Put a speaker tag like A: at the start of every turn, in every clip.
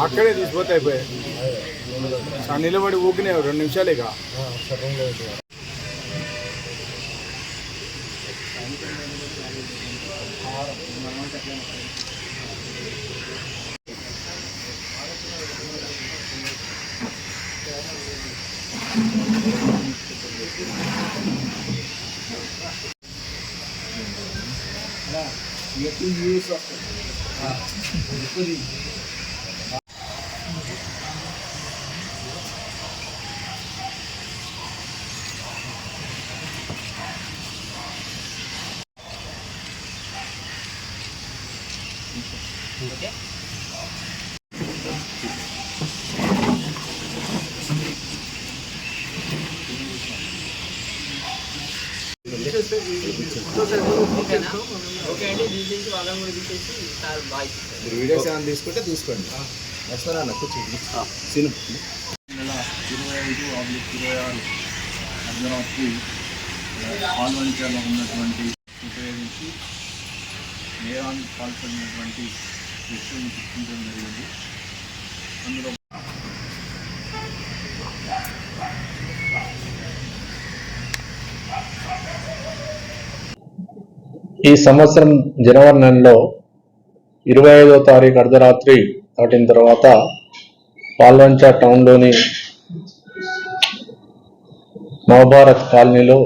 A: అక్కడే తీసుకుపోతే అయిపోయాయి నిలబడి ఊకినాయి రెండు నిమిషాలేగా Yeah. you use of the recording. Uh, Okay. okay.
B: Okay అండి తీసేసి వాళ్ళని కూడా తీసేసి సార్ బాయ్
C: మీరు వీడియోస్ ఏమైనా తీసుకుంటే తీసుకోండి వస్తారా అన్న కూర్చోండి సిను
D: నెల ఇరవై ఐదు ఆబ్లిక్ ఇరవై ఆరు అర్ధరాత్రి పాల్వంచలో ఉన్నటువంటి ఉపయోగించి నేరానికి పాల్పడినటువంటి వ్యక్తులను గుర్తించడం జరిగింది అందులో
E: ఈ సంవత్సరం జనవరి నెలలో ఇరవై ఐదో తారీఖు అర్ధరాత్రి దాటిన తర్వాత పాల్వంచ టౌన్లోని నవభారత్ కాలనీలో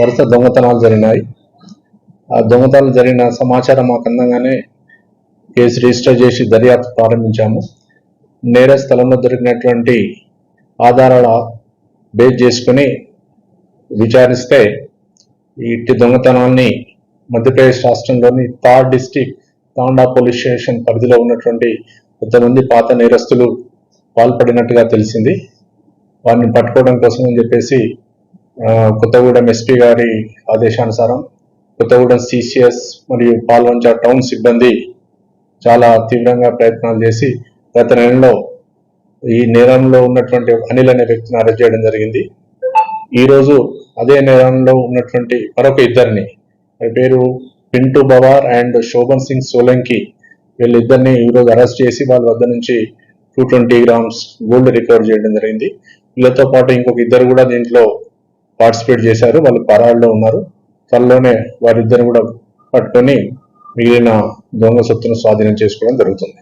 E: వరుస దొంగతనాలు జరిగినాయి. ఆ దొంగతనాలు జరిగిన సమాచారం మాకు అందంగానే కేసు రిజిస్టర్ చేసి దర్యాప్తు ప్రారంభించాము. నేర స్థలంలో దొరికినటువంటి ఆధారాల బేస్ చేసుకుని విచారిస్తే ఇట్టి దొంగతనాల్ని మధ్యప్రదేశ్ రాష్ట్రంలోని Dhar district Tanda police station పరిధిలో ఉన్నటువంటి కొంతమంది పాత నేరస్తులు పాల్పడినట్టుగా తెలిసింది. వారిని పట్టుకోవడం కోసం అని చెప్పేసి కొత్తగూడెం ఎస్పీ గారి ఆదేశానుసారం కొత్తగూడెం సిసిఎస్ మరియు పాల్వంచ టౌన్ సిబ్బంది చాలా తీవ్రంగా ప్రయత్నాలు చేసి గత నెలలో ఈ నేరంలో ఉన్నటువంటి అనిల్ అనే వ్యక్తిని అరెస్ట్ చేయడం జరిగింది. ఈరోజు అదే నేరంలో ఉన్నటువంటి మరొక ఇద్దరిని పేరు పింటూ బవార్ అండ్ శోభన్ సింగ్ సోలంకి వీళ్ళిద్దరిని ఈరోజు అరెస్ట్ చేసి వాళ్ళ వద్ద నుంచి two twenty grams gold recover చేయడం జరిగింది. వీళ్ళతో పాటు ఇంకొక ఇద్దరు కూడా దీంట్లో పార్టిసిపేట్ చేశారు. వాళ్ళు పరాల్లో ఉన్నారు. త్వరలోనే వారిద్దరు కూడా పట్టుకొని మిగిలిన దొంగ సొత్తును స్వాధీనం చేసుకోవడం జరుగుతుంది.